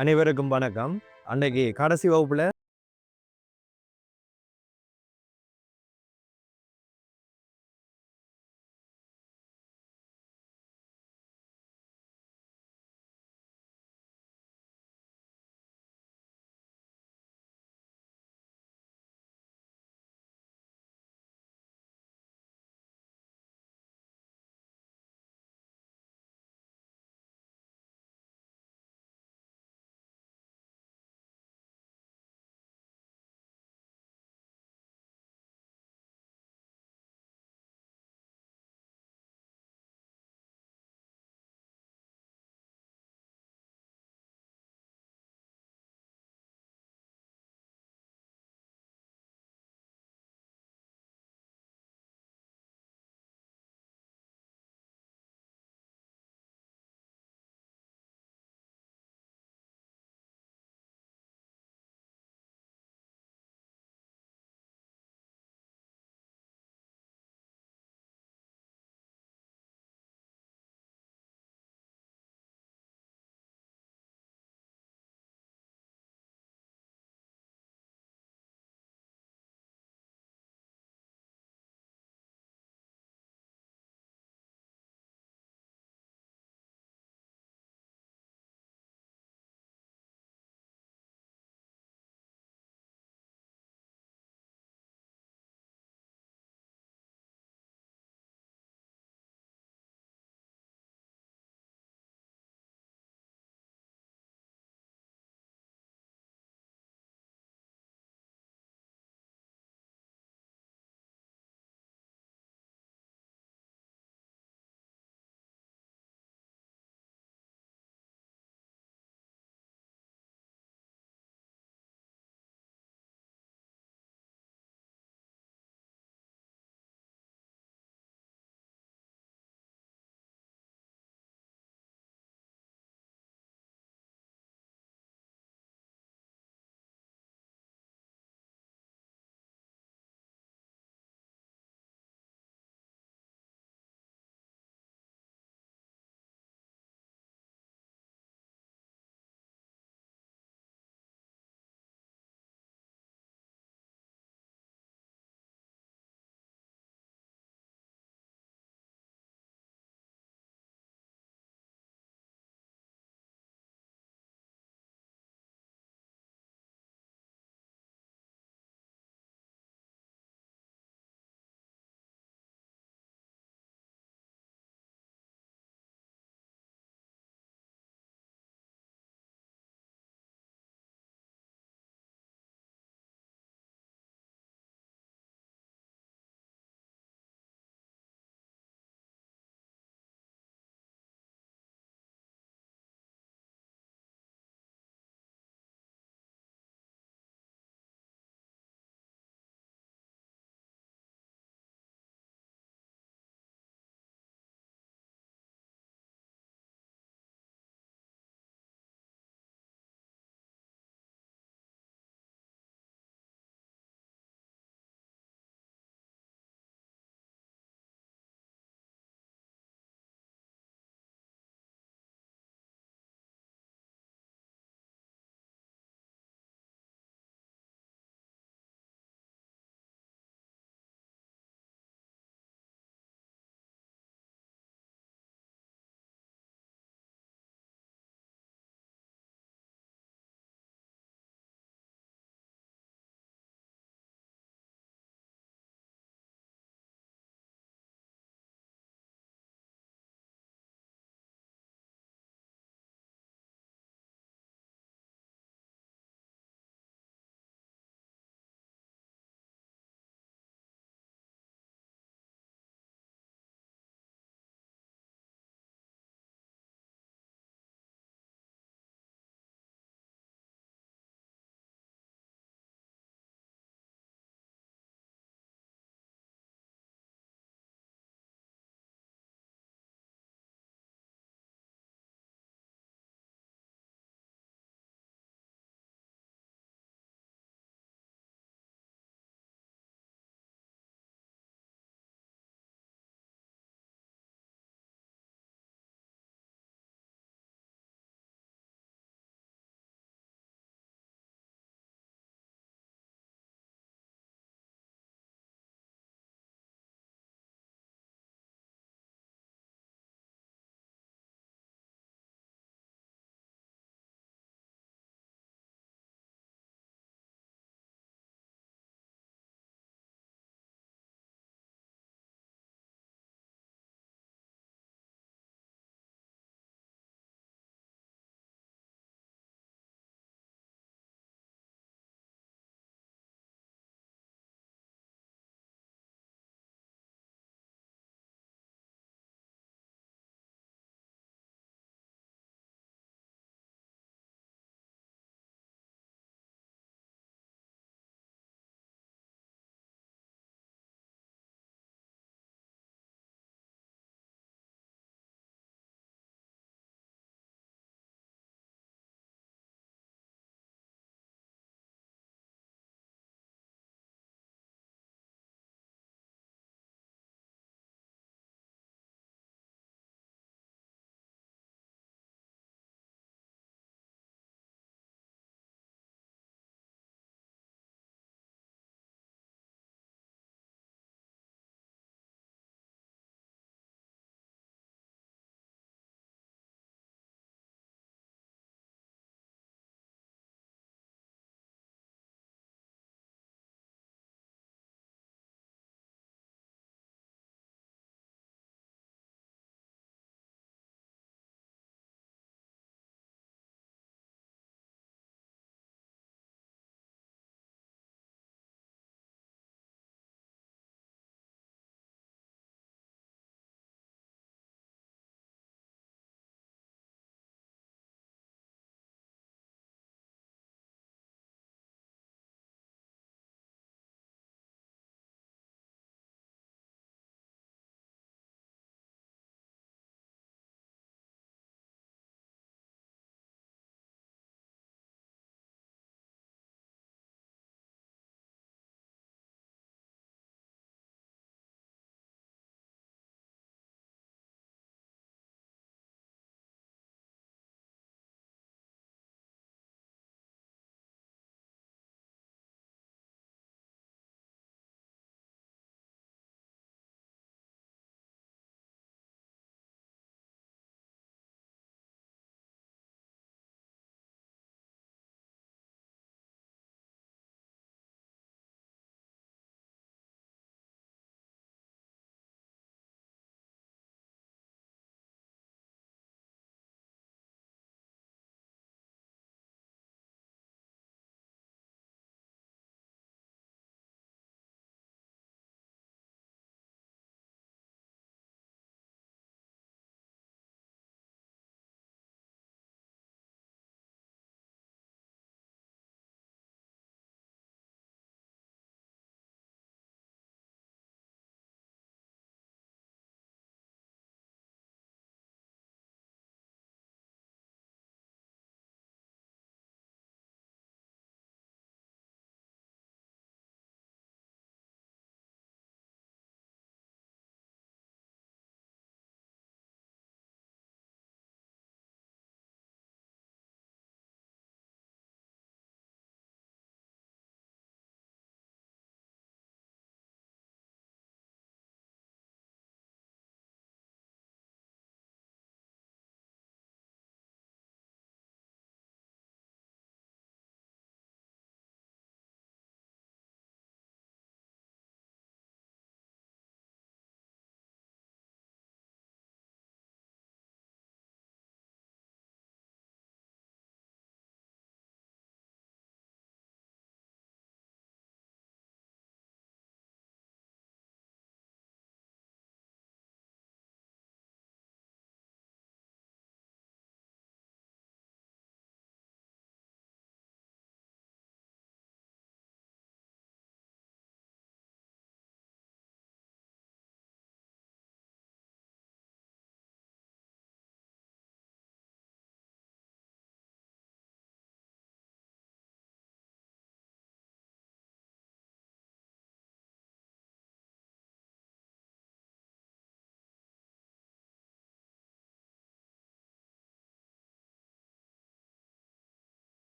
அனைவருக்கும் வணக்கம். அன்னைக்கு கடைசி வகுப்புல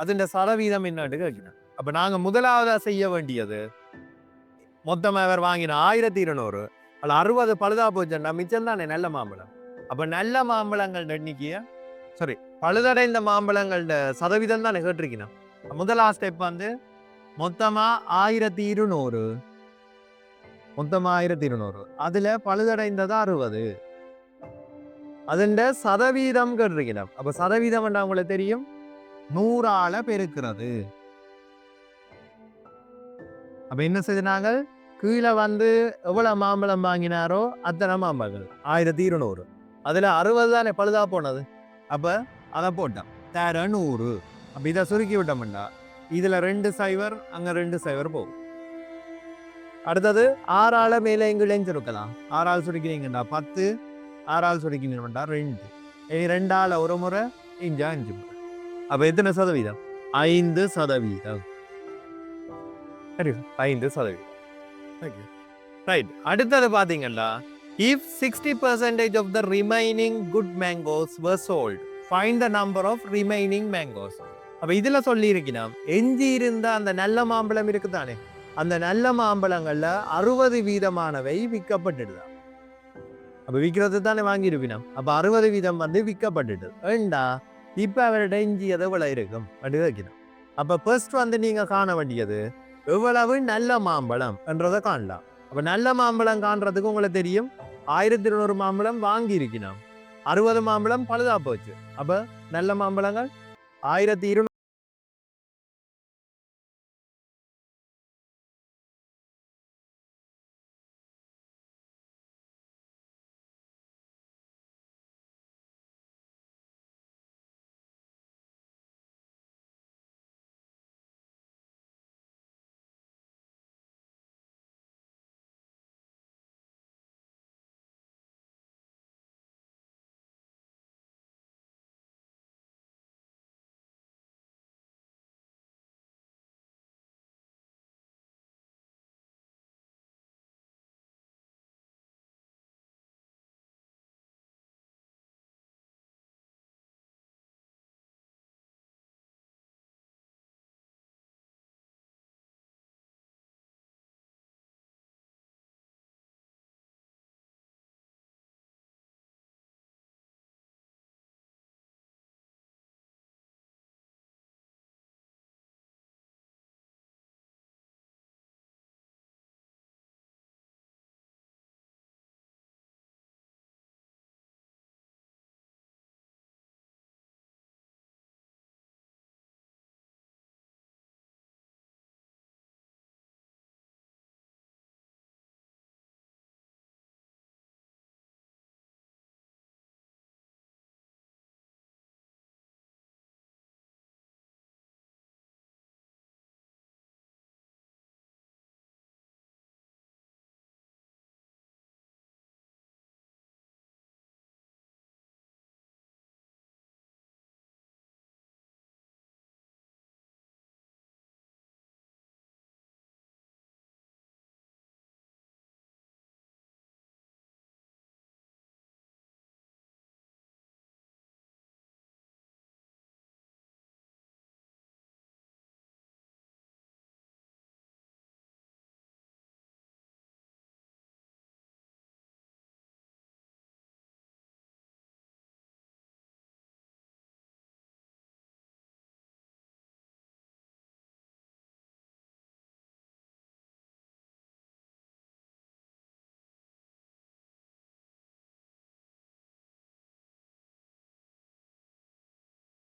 அதுண்ட சதவீதம் என்னன்னு கேட்கிறேன் அப்போ நாங்கள் முதலாவதாக செய்ய வேண்டியது மொத்தம் அவர் வாங்கின ஆயிரத்தி இருநூறு அதில் அறுபது பழுதா போச்சுன்னா மிச்சம் தானே நல்ல மாம்பழம். அப்போ நல்ல மாம்பழங்கள் எண்ணிக்கைய சாரி பழுதடைந்த மாம்பழங்களோட சதவீதம் தானே கேட்டிருக்கணும் முதலா ஸ்டெப் வந்து மொத்தமாக ஆயிரத்தி இருநூறு மொத்தமாக ஆயிரத்தி இருநூறு அதில் பழுதடைந்ததா அறுபது. அதுண்ட சதவீதம் கேட்டிருக்கணும் அப்போ சதவீதம் உங்களுக்கு தெரியும்? நூறால பெருக்கிறது. அப்ப என்ன செய்தாங்க கீழே வந்து எவ்வளவு மாம்பழம் வாங்கினாரோ அத்தனை மாம்பழங்கள். ஆயிரத்தி இருநூறு. அதுல அறுபது தானே பழுதா போனது? அப்ப அதை போட்டான். தர நூறு. அப்ப இதை சுருக்கி விட்டோம்டா இதுல ரெண்டு சைவர் அங்க ரெண்டு சைவர் போகும். அடுத்தது ஆறால மேலே எங்களையும் சுருக்கலாம் ஆறால் சுருக்கிறீங்கடா பத்து. ஆறால் சுருக்கிறீங்கடா ரெண்டு. ரெண்டால ஒரு முறை இஞ்சா அஞ்சு முறை. அப்ப எத்தனை சதவீதம் ஐந்து சதவீதம் சரி ஐந்து சதவீதம் ரைட் அடுத்தது பாத்தீங்கன்னா if sixty percentage of the remaining good mangoes were sold find the number of remaining mangoes அப்ப இதுல சொல்லி இருக்கிறோம் எஞ்சி இருந்த அந்த நல்ல மாம்பழம் இருக்குதானே அந்த நல்ல மாம்பழங்கள்ல அறுபது வீதமானவை விற்கப்பட்டுடுதான் அப்ப விற்கிறது தானே வாங்கியிருப்பினோம் அப்ப அறுபது வீதம் வந்து விற்கப்பட்டுட்டு ஏண்டா இப்ப அவர்கிட்ட இஞ்சி எவ்வளோ இருக்கும்? அப்படி வைக்கணும் அப்ப ஃபர்ஸ்ட் வந்து நீங்க காண வேண்டியது எவ்வளவு நல்ல மாம்பழம் என்றதை காணலாம். அப்ப நல்ல மாம்பழம் காண்றதுக்கு உங்களுக்கு தெரியும் ஆயிரத்தி இருநூறு மாம்பழம் வாங்கி இருக்கணும் அறுபது மாம்பழம் பழுதா போச்சு. அப்ப நல்ல மாம்பழங்கள் ஆயிரத்தி இருநூறு